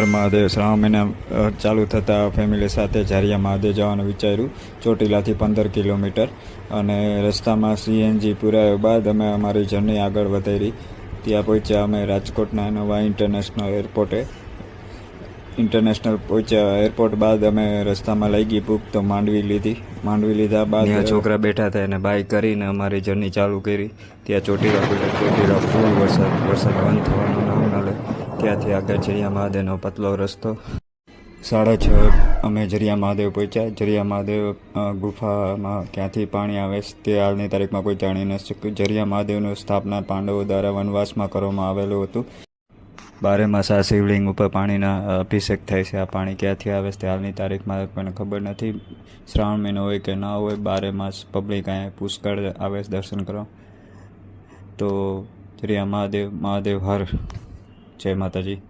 હર મહાદેવ શ્રાવણ મહિના ચાલુ થતાં ફેમિલી સાથે ઝારિયા મહાદેવ જવાનું વિચાર્યું, ચોટીલાથી પંદર કિલોમીટર અને રસ્તામાં સીએનજી પુરાવ્યા બાદ અમે અમારી જર્ની આગળ વધારી. ત્યાં પહોંચ્યા અમે રાજકોટના નવા ઇન્ટરનેશનલ એરપોર્ટે ઇન્ટરનેશનલ પહોંચ્યા એરપોર્ટ બાદ અમે રસ્તામાં લઈ ગઈ ભૂખ તો માંડવી લીધી. માંડવી લીધા બાદ છોકરા બેઠા હતા એને બાઇક કરીને અમારી જર્ની ચાલુ કરી. ત્યાં ચોટીલા ચોટીલા ફૂલ વરસાદ વરસાદ બંધ થવાનું નામ ન લે ત્યાંથી આગળ જરિયા મહાદેવનો પતલો રસ્તો. સાડા છ અમે જરિયા મહાદેવ પહોંચ્યા. જરિયા મહાદેવ ગુફામાં ક્યાંથી પાણી આવે છે તે હાલની તારીખમાં કોઈ જાણી ન શક્યું. જરિયા મહાદેવનું સ્થાપના પાંડવો દ્વારા વનવાસમાં કરવામાં આવેલું હતું. બારે માસા શિવલિંગ ઉપર પાણીના અભિષેક થાય છે. આ પાણી ક્યાંથી આવે તે હાલની તારીખમાં કોઈને ખબર નથી. શ્રાવણ મહિનો હોય કે ના હોય, બારે માસ પબ્લિક અહીંયા પુષ્કળ આવે દર્શન કરવા. તો જરિયા મહાદેવ મહાદેવ હર. જય માતાજી.